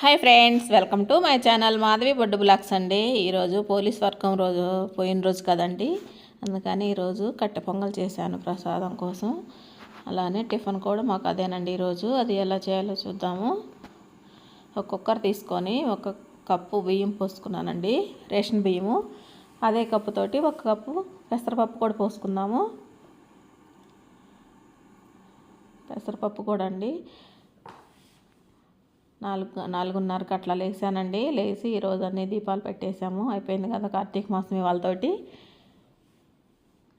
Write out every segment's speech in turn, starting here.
Hi friends welcome to my channel Madhavi Boddu blogs అండి. ఈరోజు police వర్గం రోజు పోయిన రోజు కదండి. అందుకని ఈరోజు కట్టె పొంగల్ చేశాను ప్రసాదం కోసం. అలానే టిఫిన్ కూడా మాకు అదేనండి ఈరోజు. అది ఎలా చేయాలో చూద్దాము. ఒక కుక్కర్ తీసుకొని ఒక కప్పు బియ్యం పోసుకున్నానండి రేషన్ బియ్యము. అదే కప్పుతోటి ఒక కప్పు పెసరపప్పు కూడా పోసుకుందాము. పెసరపప్పు కూడా అండి. నాలుగు నాలుగున్నరకు అట్లా లేసానండి లేచి ఈరోజు అన్ని దీపాలు పెట్టేశాము. అయిపోయింది కదా కార్తీక మాసం వాళ్ళతోటి.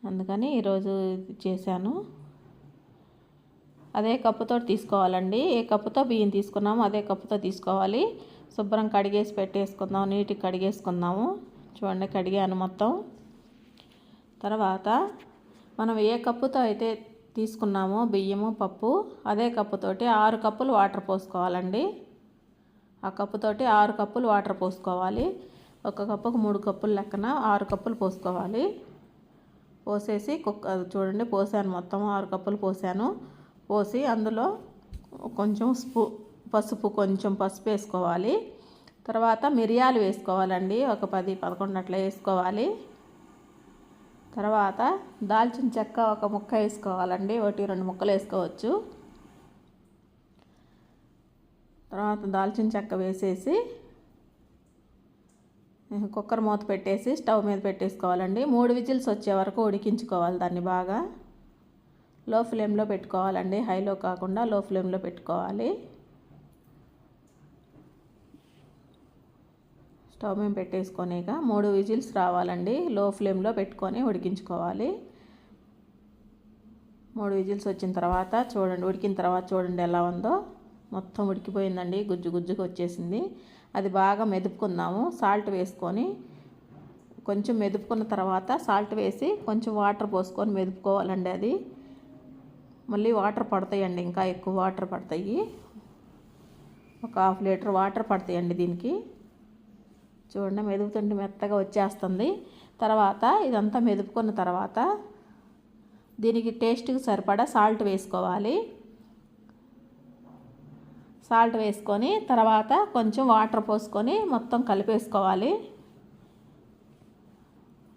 అందుకని ఈరోజు చేశాను. అదే కప్పుతో తీసుకోవాలండి. ఏ కప్పుతో బియ్యం తీసుకున్నాము అదే కప్పుతో తీసుకోవాలి. శుభ్రం కడిగేసి పెట్టేసుకుందాం. నీట్గా కడిగేసుకుందాము. చూడండి కడిగాను మొత్తం. తర్వాత మనం ఏ కప్పుతో అయితే తీసుకున్నామో బియ్యము పప్పు అదే కప్పుతోటి ఆరు కప్పులు వాటర్ పోసుకోవాలండి. ఆ కప్పుతోటి ఆరు కప్పులు వాటర్ పోసుకోవాలి. ఒక కప్పుకు మూడు కప్పులు లెక్కన ఆరు కప్పులు పోసుకోవాలి. పోసేసి కుక్క చూడండి పోసాను మొత్తం ఆరు కప్పులు పోసాను. పోసి అందులో కొంచెం స్పూ పసుపు కొంచెం పసుపు వేసుకోవాలి. తర్వాత మిరియాలు వేసుకోవాలండి ఒక పది పదకొండు అట్లా వేసుకోవాలి. తర్వాత దాల్చిన చెక్క ఒక ముక్క వేసుకోవాలండి ఒకటి రెండు ముక్కలు వేసుకోవచ్చు. తర్వాత దాల్చిన చెక్క వేసేసి కుక్కర్ మూత పెట్టేసి స్టవ్ మీద పెట్టేసుకోవాలండి. మూడు విజిల్స్ వచ్చే వరకు ఉడికించుకోవాలి దాన్ని బాగా. లో ఫ్లేమ్లో పెట్టుకోవాలండి. హైలో కాకుండా లో ఫ్లేమ్లో పెట్టుకోవాలి. స్టవ్ మీద పెట్టేసుకొనిక మూడు విజిల్స్ రావాలండి. లో ఫ్లేమ్లో పెట్టుకొని ఉడికించుకోవాలి. మూడు విజిల్స్ వచ్చిన తర్వాత చూడండి ఉడికిన తర్వాత చూడండి ఎలా ఉందో. మొత్తం ఉడికిపోయిందండి గుజ్జు గుజ్జుగా వచ్చేసింది. అది బాగా మెదుపుకుందాము. సాల్ట్ వేసుకొని కొంచెం మెదుపుకున్న తర్వాత సాల్ట్ వేసి కొంచెం వాటర్ పోసుకొని మెదుపుకోవాలండి అది. మళ్ళీ వాటర్ పడతాయండి ఇంకా ఎక్కువ వాటర్ పడతాయి. ఒక హాఫ్ లీటర్ వాటర్ పడతాయండి దీనికి. చూడండి మెదుపుతుంటే మెత్తగా వచ్చేస్తుంది. తర్వాత ఇదంతా మెదుపుకున్న తర్వాత దీనికి టేస్ట్కి సరిపడా సాల్ట్ వేసుకోవాలి. సాల్ట్ వేసుకొని తర్వాత కొంచెం వాటర్ పోసుకొని మొత్తం కలిపేసుకోవాలి.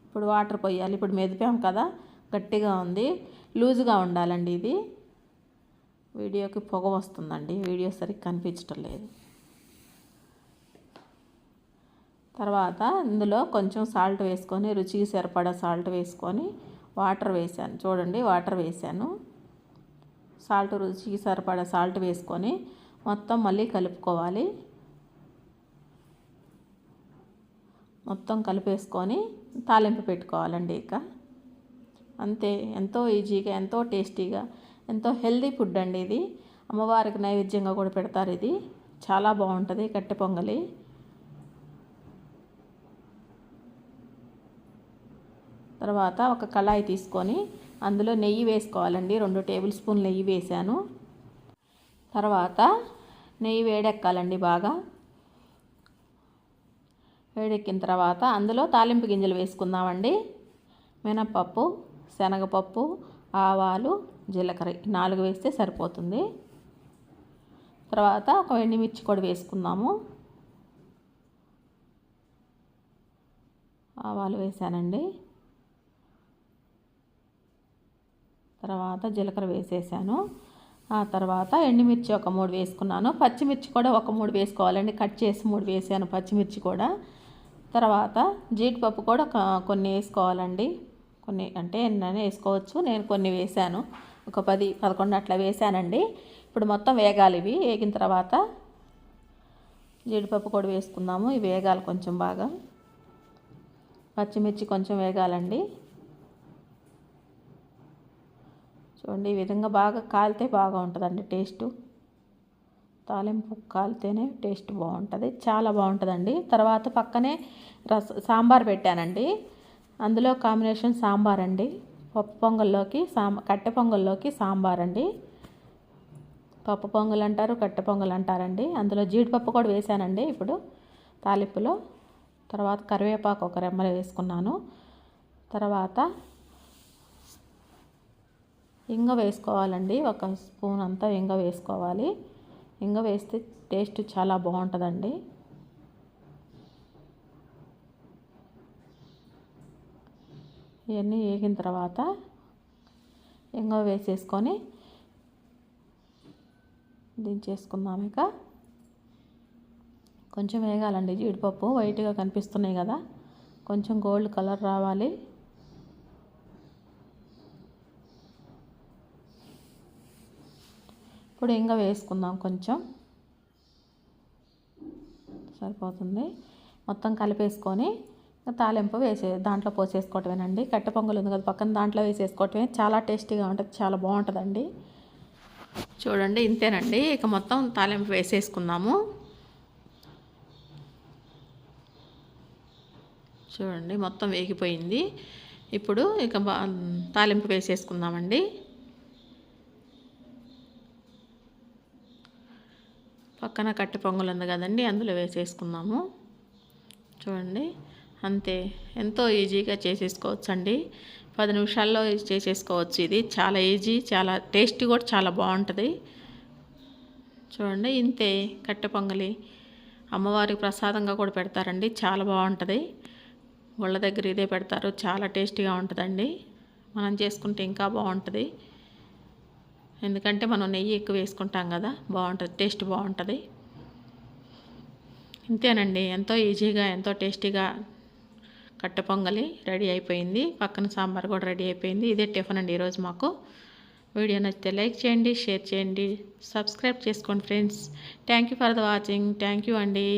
ఇప్పుడు వాటర్ పోయాలి. ఇప్పుడు మెదిపాం కదా గట్టిగా ఉంది. లూజుగా ఉండాలండి ఇది. వీడియోకి పొగ వస్తుందండి. వీడియో సరిగ్గా కనిపించటం లేదు. తర్వాత ఇందులో కొంచెం సాల్ట్ వేసుకొని రుచికి సరిపడా సాల్ట్ వేసుకొని వాటర్ వేసాను. చూడండి వాటర్ వేసాను. సాల్ట్ రుచికి సరిపడా సాల్ట్ వేసుకొని మొత్తం మళ్ళీ కలుపుకోవాలి. మొత్తం కలిపేసుకొని తాలింపు పెట్టుకోవాలండి ఇక. అంతే ఎంతో ఈజీగా ఎంతో టేస్టీగా ఎంతో హెల్దీ ఫుడ్ అండి ఇది. అమ్మవారికి నైవేద్యంగా కూడా పెడతారు ఇది. చాలా బాగుంటుంది కట్టె పొంగలి. తర్వాత ఒక కళాయి తీసుకొని అందులో నెయ్యి వేసుకోవాలండి. రెండు టేబుల్ స్పూన్ నెయ్యి వేసాను తర్వాత నెయ్యి వేడెక్కాలండి బాగా. వేడెక్కిన తర్వాత అందులో తాలింపు గింజలు వేసుకుందామండి. మినప్పప్పు శనగపప్పు ఆవాలు జీలకర్ర నాలుగు వేస్తే సరిపోతుంది. తర్వాత ఒక ఎండిమిర్చి కూడా వేసుకుందాము. ఆవాలు వేసానండి. తర్వాత జీలకర్ర వేసేసాను. ఆ తర్వాత ఎండుమిర్చి ఒక మూడు వేసుకున్నాను. పచ్చిమిర్చి కూడా ఒక మూడు వేసుకోవాలండి. కట్ చేసి మూడు వేసాను పచ్చిమిర్చి కూడా. తర్వాత జీడిపప్పు కూడా కొన్ని వేసుకోవాలండి. కొన్ని అంటే ఎన్నైనా వేసుకోవచ్చు. నేను కొన్ని వేసాను. ఒక పది పదకొండు అట్లా వేసానండి. ఇప్పుడు మొత్తం వేగాలి ఇవి. వేగిన తర్వాత జీడిపప్పు కూడా వేసుకుందాము. ఇవి వేగాలి కొంచెం బాగా. పచ్చిమిర్చి కొంచెం వేగాలండి. చూడండి. ఈ విధంగా బాగా కాలితే బాగా ఉంటుందండి టేస్ట్. తాలింపు కాలితేనే టేస్ట్ బాగుంటుంది. చాలా బాగుంటుందండి. తర్వాత పక్కనే రస సాంబార్ పెట్టానండి. అందులో కాంబినేషన్ సాంబార్ అండి పప్పు పొంగల్లోకి సాంబ కట్టె పొంగల్లోకి సాంబార్ అండి పప్పు పొంగల్ అంటారు కట్టె పొంగల్ అంటారండి అందులో జీడిపప్పు కూడా వేసానండి ఇప్పుడు తాలింపులో. తర్వాత కరివేపాకు ఒక రెమ్మలు వేసుకున్నాను. తర్వాత ఇంగ వేసుకోవాలండి. ఒక స్పూన్ అంతా ఇంగ వేసుకోవాలి. ఇంగ వేస్తే టేస్ట్ చాలా బాగుంటుందండి. ఇవన్నీ వేగిన తర్వాత ఇంగ వేసేసుకొని దించేసుకుందాం ఇక. కొంచెం వేగాలండి జీడిపప్పు. వైట్గా కనిపిస్తున్నాయి కదా. కొంచెం గోల్డ్ కలర్ రావాలి. ఇప్పుడు ఇంకా వేసుకుందాం కొంచెం. సరిపోతుంది. మొత్తం కలిపేసుకొని తాలింపు వేసే దాంట్లో పోసేసుకోవటమేనండి. కట్టె పొంగల్ ఉంది కదా పక్కన దాంట్లో వేసేసుకోవటమే. చాలా టేస్టీగా ఉంటుంది చాలా బాగుంటుందండి. చూడండి ఇంతేనండి. ఇక మొత్తం తాలింపు వేసేసుకుందాము. చూడండి మొత్తం వేగిపోయింది. ఇప్పుడు ఇక తాలింపు వేసేసుకుందామండి. పక్కన కట్టె పొంగల్ ఉంది కదండి అందులో వేసేసుకుందాము. చూడండి అంతే. ఎంతో ఈజీగా చేసేసుకోవచ్చు అండి పది నిమిషాల్లో చేసేసుకోవచ్చు ఇది. చాలా ఈజీ చాలా టేస్టీ కూడా చాలా బాగుంటుంది. చూడండి ఇంతే. కట్టె పొంగలి అమ్మవారికి ప్రసాదంగా కూడా పెడతారండి. చాలా బాగుంటుంది. వాళ్ళ దగ్గర ఇదే పెడతారు. చాలా టేస్టీగా ఉంటుందండి. మనం చేసుకుంటే ఇంకా బాగుంటుంది. ఎందుకంటే మనం నెయ్యి ఎక్కువ వేసుకుంటాం కదా బాగుంటుంది టేస్ట్ బాగుంటుంది. ఇంతేనండి ఎంతో ఈజీగా ఎంతో టేస్టీగా కట్ట పొంగలి రెడీ అయిపోయింది. పక్కన సాంబార్ కూడా రెడీ అయిపోయింది. ఇదే టిఫిన్ అండి ఈరోజు మాకు. వీడియో నచ్చితే లైక్ చేయండి షేర్ చేయండి సబ్స్క్రైబ్ చేసుకోండి friends. Thank you for the watching. Thank you అండి.